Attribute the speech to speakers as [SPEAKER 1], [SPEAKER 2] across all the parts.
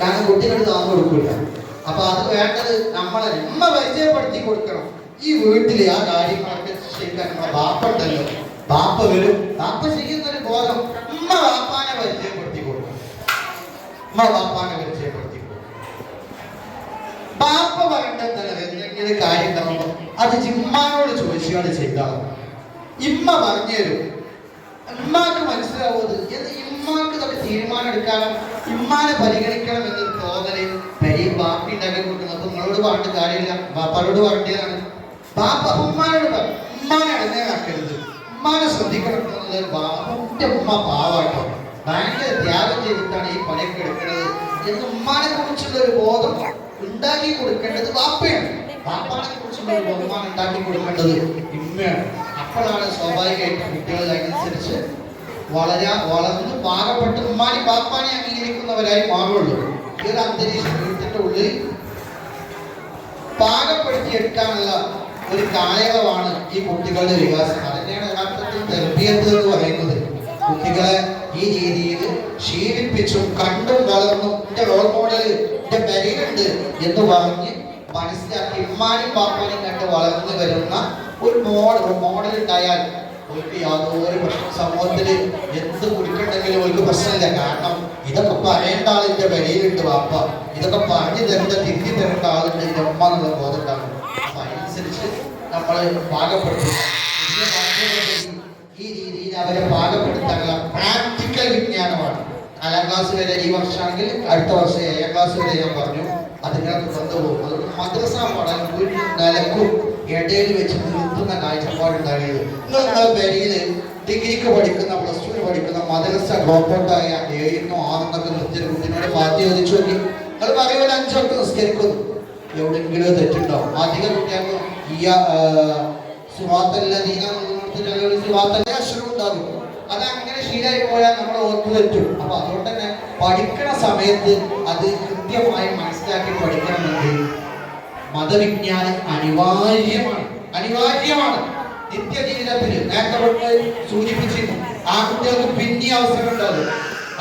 [SPEAKER 1] കാരണം കുട്ടികൾ താങ്ങ് കൊടുക്കില്ല അപ്പൊ അത് വേണ്ടത് നമ്മളെ നമ്മ പരിചയപ്പെടുത്തി കൊടുക്കണം. ഈ വീട്ടിലെ ആ കാര്യങ്ങളൊക്കെ ശരിക്കും നമ്മളെ ബാപ്പ ഉണ്ടല്ലോ ബാപ്പ വരും. ബാപ്പ ചെയ്യുന്ന ഒരു ബോധം നമ്മ ബാപ്പാനെ പരിചയപ്പെടുത്തി കൊടുക്കണം. നമ്മ ബാപ്പാനെ പരിചയപ്പെടുത്തി ബാപ്പ പറയേണ്ടത് എന്തെങ്കിലും കാര്യം ഉണ്ടാവുമ്പോ അത് ജിമ്മാനോട് ചോദിച്ചുകൊണ്ട് ചെയ്താൽ ഇമ്മ പറഞ്ഞു തരും ഇമ്മാക്ക് മനസ്സിലാവുന്നത് ഇമ്മാക്ക് ഇതൊക്കെ തീരുമാനം എടുക്കാനും ഇമ്മാനെ പരിഗണിക്കണം എന്ന് തോന്നൽ പരി ബാപ്പി ഉണ്ടാക്കി കൊടുക്കുന്നത് അപ്പൊ നിങ്ങളോട് പറഞ്ഞിട്ട് കാര്യമില്ല. ബാപ്പാരോട് പറഞ്ഞതാണ്. ബാപ്പ ഉമ്മാനോട് പറഞ്ഞു ഉമ്മാനെ അടങ്ങാക്കരുത് ഉമ്മാനെ ശ്രദ്ധിക്കണം എന്നുള്ളത് ബാപ്പന്റെ ഉമ്മ പാവാട്ടോ. ഭയങ്കര ത്യാഗം ചെയ്തിട്ടാണ് ഈ പണിയൊക്കെ എടുക്കുന്നത്. എന്ന് ഉമ്മാനെ കുറിച്ചുള്ള ഒരു ബോധം ഉണ്ടാക്കി കൊടുക്കേണ്ടത് ബാപ്പയാണ്. ബാപ്പാനെ കുറിച്ചുള്ള ഒരു ബഹുമാനം ഉണ്ടാക്കി കൊടുക്കേണ്ടത് ഇമ്മയാണ് അപ്പോഴാണ് സ്വാഭാവികമായിട്ടും കുട്ടികൾ അതിനനുസരിച്ച് വളരാ വളർന്ന് പാകപ്പെട്ട് ഉമ്മാനി പാപ്പാനെ അംഗീകരിക്കുന്നവരായി മാറുള്ളൂ. ഈ ഒരു അന്തരീക്ഷം ഉള്ളിൽ ഉള്ളിൽ പാകപ്പെടുത്തിയെടുക്കാനുള്ള ഒരു കായകമാണ് ഈ കുട്ടികളുടെ വികാസം. അതിനെയാണ് യഥാർത്ഥത്തിൽ തെർബിയത്ത് എന്ന് പറയുന്നത്. കുട്ടികളെ ഈ രീതിയിൽ ശീലിപ്പിച്ചും കണ്ടും വളർന്നും എന്റെ റോൾ മോഡൽ എന്റെ പെരയുണ്ട് എന്ന് പറഞ്ഞ് മനസ്സിലാക്കി ഉമ്മാനും പാപ്പാനും കണ്ട് വളർന്നു വരുന്ന ഒരു മോഡൽ മോഡൽ ഉണ്ടായാൽ അവർക്ക് യാതൊരു പ്രശ്നം സമൂഹത്തിൽ എന്ത് കുടിക്കണ്ടെങ്കിലും ഒരു പ്രശ്നമില്ല. കാരണം ഇതൊക്കെ പറയേണ്ട ആളിന്റെ വിലയിലുണ്ട് വാപ്പ. ഇതൊക്കെ പറഞ്ഞു തരേണ്ട തിരിഞ്ഞു തരേണ്ട ആളുണ്ട് ഇതിന്റെ ഉമ്മ എന്നുള്ള ബോധം ഉണ്ടാകും അപ്പൊ അതിനനുസരിച്ച് നമ്മൾ പാകപ്പെടുത്തും. ഈ രീതിയിൽ അവരെ പാകപ്പെടുത്താനുള്ള പ്രാക്ടിക്കൽ വിജ്ഞാനമാണ്. നാലാം ക്ലാസ് വരെ ഈ വർഷമാണെങ്കിൽ അടുത്ത വർഷം ഏഴാം ക്ലാസ് വരെ ഞാൻ പറഞ്ഞു. അതിനകത്ത് പോകും. അതുകൊണ്ട് മദ്രസ പഠനം വീട്ടിൽ നിലക്കും ഇടയിൽ വെച്ച് നിർത്തുന്ന കാഴ്ചപ്പാടുണ്ടായത് നിങ്ങൾ നിങ്ങളുടെ പേരിൽ ഡിഗ്രിക്ക് പഠിക്കുന്ന പ്ലസ് ടുവിന് പഠിക്കുന്ന മദ്രസ ഡ്രോപ്പ് ഔട്ടായ ഏഴിനോ ആറിനൊക്കെ നിർത്തിയ കുട്ടിനോട് പാത്തി ചോദിച്ചു നോക്കി. നിങ്ങൾ പറയുമ്പോൾ അഞ്ചൊക്കെ നിസ്കരിക്കുന്നു. എവിടെയെങ്കിലും തെറ്റുണ്ടാവും. അധിക കുട്ടിയാണ് അത് അങ്ങനെ ശീലമായി പോയാൽ നമ്മൾ ഓർത്ത് തെറ്റും. അപ്പൊ അതുകൊണ്ട് തന്നെ പഠിക്കണ സമയത്ത് അത് കൃത്യമായി മനസ്സിലാക്കി പഠിക്കണമെങ്കിൽ മതവിജ്ഞാനം അനിവാര്യമാണ്. അനിവാര്യമാണ്. നിത്യജീവിതത്തിൽ നേരത്തെ സൂചിപ്പിച്ചിരുന്നു ആ കുട്ടികൾക്ക് പിന്നെ അവസരം ഉണ്ടാകും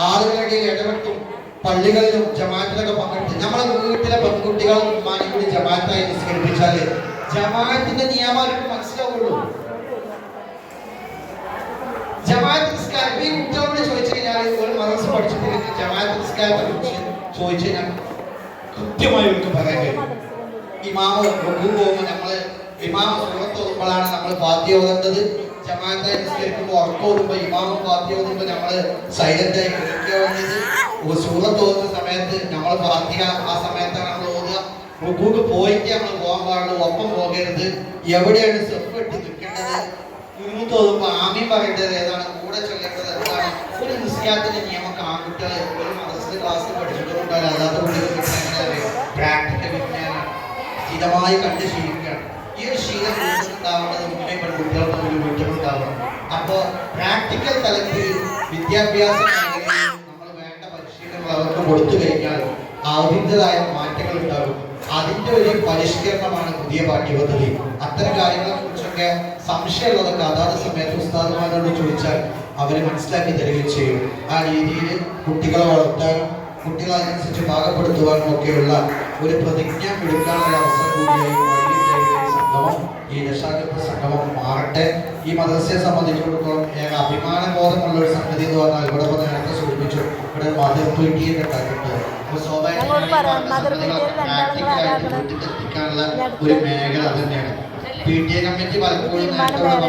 [SPEAKER 1] ആളുകളുടെ ഇടപെട്ടും പള്ളികളിലും ജമാത്തിലൊക്കെ പങ്കെടുത്ത് നമ്മളെ വീട്ടിലെ പെൺകുട്ടികളും മാനിക്കൂടി ജമാത്തായി നിസ്കരിപ്പിച്ചാൽ ജമാഅത്തിന്റെ നിയമം മനസ്സിലാവുള്ളൂ. ജമാഅത്ത് നിസ്കാരം ഈ കുട്ടികളോട് ചോദിച്ചു കഴിഞ്ഞാൽ ജമാഅത്ത് ചോദിച്ചു കഴിഞ്ഞാൽ കൃത്യമായി പറയാൻ കഴിയും. ഇമാമ് പോകുമ്പോൾ നമ്മൾ ഇമാമ് സുഹൃത്ത് ഓതുമ്പോഴാണ് നമ്മൾ പാത്തി ഓതേണ്ടത് ജമാഅത്തെ നിസ്കരിക്കുമ്പോൾ ഉറക്കം ഓതുമ്പോൾ ഇമാമ് പാത്തി ഓതുമ്പോൾ നമ്മൾ സൈലന്റ് ആയി കേൾക്കുക വേണ്ടത്. സൂറത്ത് ഓതുന്ന സമയത്ത് നമ്മൾ പാത്തിയ ആ സമയത്താണ് നമ്മൾ ഓതുക. റുക്കൂക്ക് പോയിട്ട് നമ്മൾ പോകാൻ പാടുള്ളൂ. ഒപ്പം പോകരുത്. എവിടെയാണ് സെഫ് ഇട്ട് നിൽക്കേണ്ടത്? കുരുമുത്ത് ഓതുമ്പോൾ ആമി പറയേണ്ടത് ഏതാണ്? കൂടെ ചൊല്ലേണ്ടത് എന്താണ്? ഒരു നിസ്കാരത്തിന്റെ നിയമം ആൺകുട്ടികൾ ഒരു മദ്രസ ക്ലാസ് പഠിച്ചിട്ടുണ്ടോ അല്ലാത്ത കുട്ടികൾ പ്രാക്ടിക്കൽ വിജ്ഞാനം സ്ഥിരമായി കണ്ട് ശീലിക്കുകയാണ് ശീലം ഉണ്ടാവേണ്ടത് മുന്നേ പെൺകുട്ടികൾക്ക് ഒരു വീട്ടിലുണ്ടാവണം അപ്പോ പ്രാക്ടിക്കൽ തലത്തിൽ വിദ്യാഭ്യാസ നമ്മൾ വേണ്ട പരിശീലനങ്ങൾ അവർക്ക് കൊടുത്തു കഴിഞ്ഞാൽ അതിന്റെതായ മാറ്റങ്ങൾ ഉണ്ടാകും. അതിന്റെ ഒരു പരിഷ്കരണമാണ് പുതിയ പാഠ്യപദ്ധതി. അത്തരം കാര്യങ്ങളെ കുറിച്ചൊക്കെ സംശയമുള്ളതൊക്കെ അതാത് സമയത്ത് ഉസ്താദുമാരോട് ചോദിച്ചാൽ അവർ മനസ്സിലാക്കി തരികയും ചെയ്യും. ആ രീതിയിൽ കുട്ടികളെ വളർത്താനും കുട്ടികളെ അതിനനുസരിച്ച് പാകപ്പെടുത്തുവാനും ഒക്കെയുള്ള ഒരു പ്രതിജ്ഞ എടുക്കാനുള്ള അവസരം കൂടിയായി സംഗമം ഈ രക്ഷാകൃത സംഗമം മാറട്ടെ. ഈ മദ്രസയെ സംബന്ധിച്ചിടത്തോളം ഏക അഭിമാനബോധമുള്ള ഒരു സംഗതി എന്ന് പറഞ്ഞാൽ ഇവിടെ വന്ന് നേരത്തെ സൂചിപ്പിച്ചു. ഇവിടെ മദർ
[SPEAKER 2] പീടികയിൽ രണ്ടാളും ആരാധന.
[SPEAKER 1] ഒരു മേഖല അത് തന്നെയാണ് പി ടി എ കമ്മിറ്റി പലപ്പോഴും
[SPEAKER 2] ഉണ്ടാക്കണം.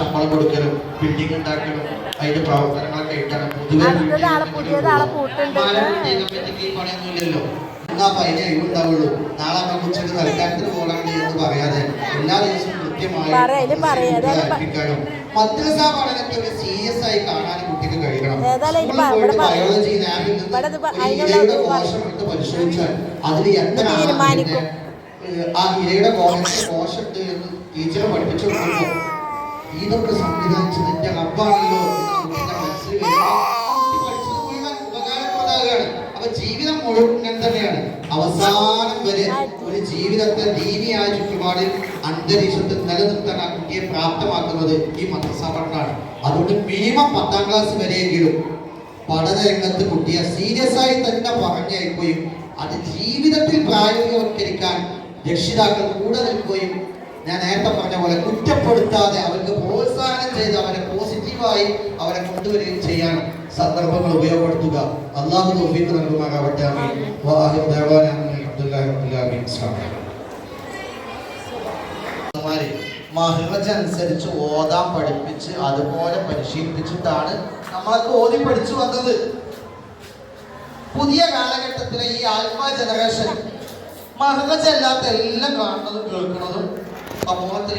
[SPEAKER 1] ശമ്പളം കൊടുക്കലും ബിൽഡിംഗ് ഉണ്ടാക്കലും അതിന്റെ പ്രവർത്തനങ്ങളൊക്കെ ഇട്ടാണ് പൊതുവെ
[SPEAKER 2] ആളെ പുതിയത് ആളെ കൂട്ടുണ്ട്.
[SPEAKER 1] പണിയൊന്നുമില്ലല്ലോ എന്നാ അതിനെ ഒഴിവുണ്ടാവുള്ളൂ നാളെ അമ്മ ഉച്ചയ്ക്ക് തൽക്കാലത്തിന് പോകണമെങ്കിൽ എന്ന് പറയാതെ എല്ലാ ദിവസവും കൃത്യമായി പഠിപ്പിക്കാനും മദ്രസ പഠനത്തെ ഒരു സീരിയസ് ആയി കാണാൻ കുട്ടിക്ക് കഴിയണം. ബയോളജി ലാബിൽ നിന്ന് കോശം എടുത്ത് പരിശോധിച്ചാൽ അതിൽ എത്ര ആ ഇരയുടെ കോശത്തെ കോശത്ത് എന്ന് ടീച്ചറെ പഠിപ്പിച്ചു കൊടുക്കുമ്പോൾ ഇതൊക്കെ സംവിധാനിച്ചത് എന്റെ റബ്ബാണല്ലോ എന്ന് കുട്ടിയുടെ മനസ്സിൽ വരുമ്പോൾ പഠിച്ചത് മുഴുവൻ ഉപകാരപ്രദമാകുകയാണ്. അപ്പൊ ജീവിതം മുഴുവൻ ഇങ്ങനെ തന്നെയാണ്. അവസാനം വരെ ഒരു ജീവിതത്തെ ദീനിയായ ചുറ്റുപാടിൽ അന്തരീക്ഷത്തിൽ നിലനിർത്താൻ ആ കുട്ടിയെ പ്രാപ്തമാക്കുന്നത് ഈ മദ്രസ പഠനമാണ്. അതുകൊണ്ട് മിനിമം പത്താം ക്ലാസ് വരെയെങ്കിലും പഠനരംഗത്ത് കുട്ടിയെ സീരിയസ് ആയി തന്നെ പറഞ്ഞയക്കുകയും അത് ജീവിതത്തിൽ പ്രായോഗികവൽക്കരിക്കാൻ രക്ഷിതാക്കൾ കൂടെ നിൽക്കുകയും ഞാൻ നേരത്തെ പറഞ്ഞ പോലെ കുറ്റപ്പെടുത്താതെ അവർക്ക് പ്രോത്സാഹനം ചെയ്ത് അവരെ പോസിറ്റീവായി അവരെ കൊണ്ടുവരികയും ചെയ്യാൻ സന്ദർഭങ്ങൾ ഉപയോഗപ്പെടുത്തുക. അള്ളാഹു അസ്സലാമു അലൈക്കും മഹ്റജ് അനുസരിച്ച് ഓതാൻ പഠിപ്പിച്ച് അതുപോലെ പരിശീലിപ്പിച്ചിട്ടാണ് നമ്മളൊക്കെ ഓതി പഠിച്ചു വന്നത്. പുതിയ കാലഘട്ടത്തിലെ ഈ ആത്മ ജനറേഷൻ മഹ്റജ് എല്ലാം കാണുന്നതും കേൾക്കുന്നതും സമൂഹത്തിൽ